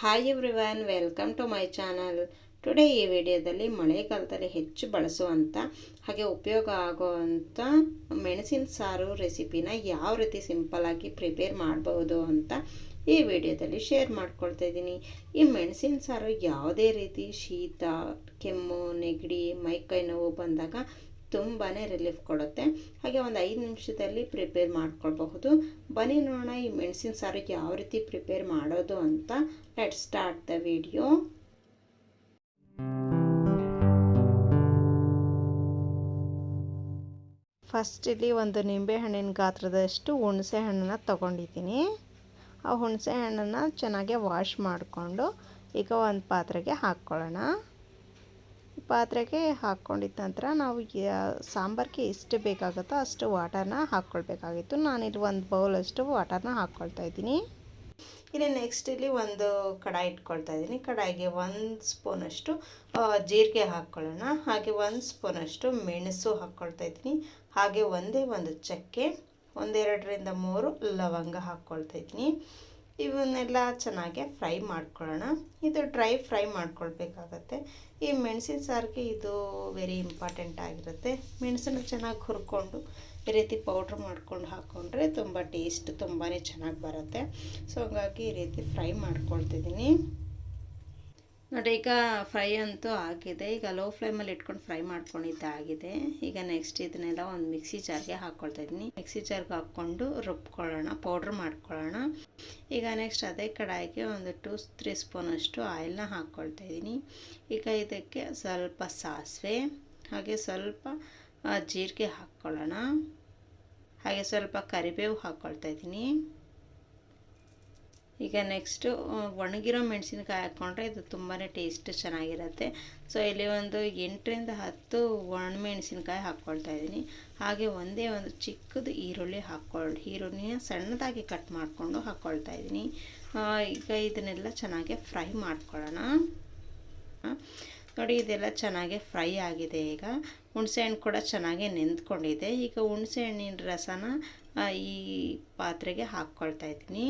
Hi everyone welcome to my channel today ಈ ವಿಡಿಯೋದಲ್ಲಿ ಮಳೆಗಾಲದಲ್ಲಿ ಹೆಚ್ಚು ಬಳಸುವಂಥ ಹಾಗೆ ಉಪಯೋಗ ಆಗುವಂಥ ಮೆಣಸಿನ ಸಾರು ರೆಸಿಪಿನ ಯಾವ ರೀತಿ ಸಿಂಪಲ್ಲಾಗಿ ಪ್ರಿಪೇರ್ ಮಾಡಬಹುದು ಅಂತ ಈ ವಿಡಿಯೋದಲ್ಲಿ ಶೇರ್ ಮಾಡ್ಕೊಳ್ತಾ ಇದ್ದೀನಿ. ಈ ಮೆಣಸಿನ ಸಾರು ಯಾವುದೇ ರೀತಿ ಶೀತ, ಕೆಮ್ಮು, ನೆಗಡಿ ಮೈಕೈ ನೋವು ಬಂದಾಗ ತುಂಬಾ ರಿಲೀಫ್ ಕೊಡುತ್ತೆ. ಹಾಗೆ ಒಂದು ಐದು ನಿಮಿಷದಲ್ಲಿ ಪ್ರಿಪೇರ್ ಮಾಡ್ಕೊಳ್ಬಹುದು. ಬನ್ನಿ ನೋಡೋಣ ಈ ಮೆಣಸಿನ ಸಾರು ಯಾವ ರೀತಿ ಪ್ರಿಪೇರ್ ಮಾಡೋದು ಅಂತ. Let start the video first ಇಲ್ಲಿ ಒಂದು ನಿಂಬೆಹಣ್ಣಿನ ಗಾತ್ರದಷ್ಟು ಹುಣಸೆ ಹಣ್ಣನ್ನು ತೊಗೊಂಡಿದ್ದೀನಿ. ಆ ಹುಣಸೆ ಹಣ್ಣನ್ನು ಚೆನ್ನಾಗಿ ವಾಶ್ ಮಾಡಿಕೊಂಡು ಈಗ ಒಂದು ಪಾತ್ರೆಗೆ ಹಾಕ್ಕೊಳ್ಳೋಣ. ಪಾತ್ರೆಗೆ ಹಾಕ್ಕೊಂಡಿದ್ದ ನಂತರ ನಾವು ಸಾಂಬಾರಿಗೆ ಎಷ್ಟು ಬೇಕಾಗುತ್ತೋ ಅಷ್ಟು ವಾಟರ್ನ ಹಾಕ್ಕೊಳ್ಬೇಕಾಗಿತ್ತು. ನಾನಿಲ್ಲಿ ಒಂದು ಬೌಲಷ್ಟು ವಾಟರ್ನ ಹಾಕ್ಕೊಳ್ತಾ ಇದ್ದೀನಿ. ಇಲ್ಲಿ ನೆಕ್ಸ್ಟ್ ಇಲ್ಲಿ ಒಂದು ಕಡಾಯಿ ಇಟ್ಕೊಳ್ತಾ ಇದ್ದೀನಿ. ಕಡಾಯಿಗೆ ಒಂದು ಸ್ಪೂನಷ್ಟು ಜೀರಿಗೆ ಹಾಕ್ಕೊಳ್ಳೋಣ. ಹಾಗೆ ಒಂದು ಸ್ಪೂನಷ್ಟು ಮೆಣಸು ಹಾಕ್ಕೊಳ್ತಾ ಇದ್ದೀನಿ. ಹಾಗೆ ಒಂದೇ ಒಂದು ಚಕ್ಕೆ, ಒಂದೆರಡರಿಂದ ಮೂರು ಲವಂಗ ಹಾಕ್ಕೊಳ್ತಾ ಇದ್ದೀನಿ. ಇವನ್ನೆಲ್ಲ ಚೆನ್ನಾಗಿ ಫ್ರೈ ಮಾಡ್ಕೊಳ್ಳೋಣ. ಇದು ಡ್ರೈ ಫ್ರೈ ಮಾಡ್ಕೊಳ್ಬೇಕಾಗತ್ತೆ. ಈ ಮೆಣಸಿನ ಸಾರಿಗೆ ಇದು ವೆರಿ ಇಂಪಾರ್ಟೆಂಟ್ ಆಗಿರುತ್ತೆ. ಮೆಣಸನ್ನು ಚೆನ್ನಾಗಿ ಹುರ್ಕೊಂಡು ಈ ರೀತಿ ಪೌಡ್ರ್ ಮಾಡ್ಕೊಂಡು ಹಾಕ್ಕೊಂಡ್ರೆ ತುಂಬ ಟೇಸ್ಟ್ ತುಂಬಾ ಚೆನ್ನಾಗಿ ಬರುತ್ತೆ. ಸೊ ಹಾಗಾಗಿ ಈ ರೀತಿ ಫ್ರೈ ಮಾಡ್ಕೊಳ್ತಿದ್ದೀನಿ. ನೋಡಿ, ಈಗ ಫ್ರೈ ಅಂತೂ ಆಗಿದೆ. ಈಗ ಲೋ ಫ್ಲೇಮಲ್ಲಿ ಇಟ್ಕೊಂಡು ಫ್ರೈ ಮಾಡ್ಕೊಂಡಿದ್ದಾಗಿದೆ ಈಗ ನೆಕ್ಸ್ಟ್ ಇದನ್ನೆಲ್ಲ ಒಂದು ಮಿಕ್ಸಿ ಜಾರ್ಗೆ ಹಾಕ್ಕೊಳ್ತಾ ಇದ್ದೀನಿ. ಮಿಕ್ಸಿ ಜಾರ್ಗೆ ಹಾಕ್ಕೊಂಡು ರುಬ್ಕೊಳ್ಳೋಣ ಪೌಡ್ರ್ ಮಾಡ್ಕೊಳ್ಳೋಣ. ಈಗ ನೆಕ್ಸ್ಟ್ ಅದೇ ಕಡಾಯಿಗೆ ಒಂದು ಟೂ ತ್ರೀ ಸ್ಪೂನಷ್ಟು ಆಯಿಲ್ನ ಹಾಕ್ಕೊಳ್ತಾ ಇದ್ದೀನಿ. ಈಗ ಇದಕ್ಕೆ ಸ್ವಲ್ಪ ಸಾಸಿವೆ, ಹಾಗೆ ಸ್ವಲ್ಪ ಜೀರಿಗೆ ಹಾಕ್ಕೊಳ್ಳೋಣ. ಹಾಗೆ ಸ್ವಲ್ಪ ಕರಿಬೇವು ಹಾಕ್ಕೊಳ್ತಾ ಇದ್ದೀನಿ. ಈಗ ನೆಕ್ಸ್ಟು ಒಣಗಿರೋ ಮೆಣಸಿನ್ಕಾಯಿ ಹಾಕ್ಕೊಂಡ್ರೆ ಇದು ತುಂಬಾ ಟೇಸ್ಟ್ ಚೆನ್ನಾಗಿರುತ್ತೆ. ಸೊ ಇಲ್ಲಿ ಒಂದು ಎಂಟರಿಂದ ಹತ್ತು ಒಣಮೆಣಸಿನ್ಕಾಯಿ ಹಾಕ್ಕೊಳ್ತಾ ಇದ್ದೀನಿ. ಹಾಗೆ ಒಂದೇ ಒಂದು ಚಿಕ್ಕದು ಈರುಳ್ಳಿ ಹಾಕ್ಕೊಳ್ಳಿ ಈರುಳ್ಳಿನ ಸಣ್ಣದಾಗಿ ಕಟ್ ಮಾಡಿಕೊಂಡು ಹಾಕ್ಕೊಳ್ತಾ ಇದ್ದೀನಿ. ಈಗ ಇದನ್ನೆಲ್ಲ ಚೆನ್ನಾಗಿ ಫ್ರೈ ಮಾಡ್ಕೊಳ್ಳೋಣ. ನೋಡಿ ಇದೆಲ್ಲ ಚೆನ್ನಾಗಿ ಫ್ರೈ ಆಗಿದೆ ಈಗ. ಹುಣಸೆ ಹಣ್ಣು ಕೂಡ ಚೆನ್ನಾಗಿ ನೆಂದ್ಕೊಂಡಿದೆ. ಈಗ ಹುಣಸೆ ಹಣ್ಣಿನ ರಸನ ಈ ಪಾತ್ರೆಗೆ ಹಾಕ್ಕೊಳ್ತಾ ಇದ್ದೀನಿ.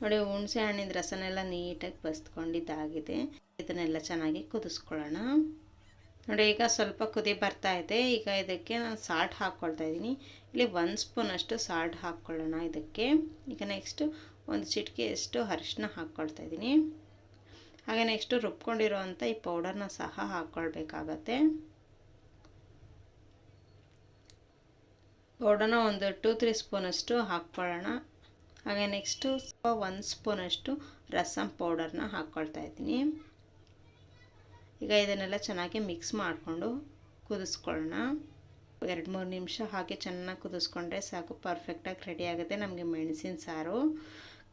ನೋಡಿ, ಹುಣಸೆ ಹಣ್ಣಿನ ರಸನೆಲ್ಲ ನೀಟಾಗಿ ಬಸ್ಕೊಂಡಿದ್ದಾಗಿದೆ ಇದನ್ನೆಲ್ಲ ಚೆನ್ನಾಗಿ ಕುದಿಸ್ಕೊಳ್ಳೋಣ. ನೋಡಿ, ಈಗ ಸ್ವಲ್ಪ ಕುದಿ ಬರ್ತಾ ಇದೆ. ಈಗ ಇದಕ್ಕೆ ನಾನು ಸಾಲ್ಟ್ ಹಾಕ್ಕೊಳ್ತಾ ಇದ್ದೀನಿ. ಇಲ್ಲಿ ಒಂದು ಸ್ಪೂನಷ್ಟು ಸಾಲ್ಟ್ ಹಾಕ್ಕೊಳ್ಳೋಣ ಇದಕ್ಕೆ. ಈಗ ನೆಕ್ಸ್ಟು ಒಂದು ಚಿಟಿಕೆಯಷ್ಟು ಅರಿಶಿನ ಹಾಕ್ಕೊಳ್ತಾ ಇದ್ದೀನಿ. ಹಾಗೆ ನೆಕ್ಸ್ಟು ರುಬ್ಕೊಂಡಿರೋವಂಥ ಈ ಪೌಡರ್ನ ಸಹ ಹಾಕ್ಕೊಳ್ಬೇಕಾಗತ್ತೆ. ಪೌಡರ್ನ ಒಂದು ಟೂ ತ್ರೀ ಸ್ಪೂನಷ್ಟು ಹಾಕ್ಕೊಳ್ಳೋಣ. ಹಾಗೆ ನೆಕ್ಸ್ಟು ಒಂದು ಸ್ಪೂನಷ್ಟು ರಸಮ್ ಪೌಡರ್ನ ಹಾಕ್ಕೊಳ್ತಾ ಇದ್ದೀನಿ. ಈಗ ಇದನ್ನೆಲ್ಲ ಚೆನ್ನಾಗಿ ಮಿಕ್ಸ್ ಮಾಡಿಕೊಂಡು ಕುದಿಸ್ಕೊಳ್ಳೋಣ. ಎರಡು ಮೂರು ನಿಮಿಷ ಹಾಗೆ ಚೆನ್ನಾಗಿ ಕುದಿಸ್ಕೊಂಡ್ರೆ ಸಾಕು ಪರ್ಫೆಕ್ಟಾಗಿ ರೆಡಿ ಆಗುತ್ತೆ ನಮಗೆ ಮೆಣಸಿನ ಸಾರು.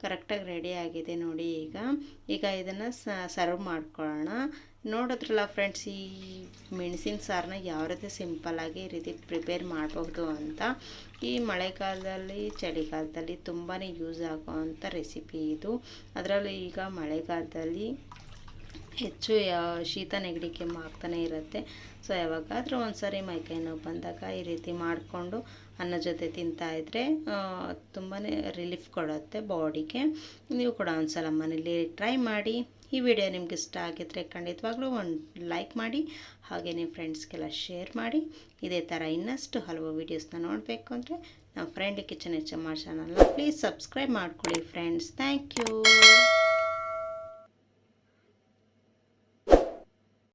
ಕರೆಕ್ಟಾಗಿ ರೆಡಿ ಆಗಿದೆ ನೋಡಿ ಈಗ. ಈಗ ಇದನ್ನು ಸರ್ವ್ ಮಾಡ್ಕೊಳ್ಳೋಣ. ನೋಡಿದ್ರಲ್ಲ ಫ್ರೆಂಡ್ಸ್ ಈ ಮೆಣಸಿನ ಸಾರನ್ನ ಯಾವ ರೀತಿ ಸಿಂಪಲ್ಲಾಗಿ ಈ ರೀತಿ ಪ್ರಿಪೇರ್ ಮಾಡಬಹುದು ಅಂತ. ಈ ಮಳೆಗಾಲದಲ್ಲಿ, ಚಳಿಗಾಲದಲ್ಲಿ ತುಂಬಾ ಯೂಸ್ ಆಗುವಂಥ ರೆಸಿಪಿ ಇದು. ಅದರಲ್ಲೂ ಈಗ ಮಳೆಗಾಲದಲ್ಲಿ ಹೆಚ್ಚು ಶೀತ ನೆಗಡಿ ಕೆಮ್ಮು ಆಗ್ತಾನೆ ಇರುತ್ತೆ. ಸೊ ಯಾವಾಗಾದರೂ ಒಂದು ಸಾರಿ ಮೈಕೈ ನೋವು ಬಂದಾಗ ಈ ರೀತಿ ಮಾಡಿಕೊಂಡು ಅನ್ನ ಜೊತೆ ತಿಂತಾಯಿದ್ರೆ ತುಂಬಾ ರಿಲೀಫ್ ಕೊಡುತ್ತೆ ಬಾಡಿಗೆ. ನೀವು ಕೂಡ ಒಂದು ಸಲ ಮನೇಲಿ ಟ್ರೈ ಮಾಡಿ. ಈ ವಿಡಿಯೋ ನಿಮ್ಗೆ ಇಷ್ಟ ಆಗಿದ್ರೆ ಖಂಡಿತವಾಗ್ಲೂ ಒಂದು ಲೈಕ್ ಮಾಡಿ, ಹಾಗೆ ನಿಮ್ಮ ಫ್ರೆಂಡ್ಸ್ಗೆಲ್ಲ ಶೇರ್ ಮಾಡಿ. ಇದೇ ಥರ ಇನ್ನಷ್ಟು ಹಲವು ವೀಡಿಯೋಸ್ನ ನೋಡಬೇಕು ಅಂದರೆ, ನಮ್ಮ friend kitchen H M R ಚಾನಲ್ನ ಪ್ಲೀಸ್ ಸಬ್ಸ್ಕ್ರೈಬ್ ಮಾಡ್ಕೊಳ್ಳಿ ಫ್ರೆಂಡ್ಸ್ ಥ್ಯಾಂಕ್ ಯು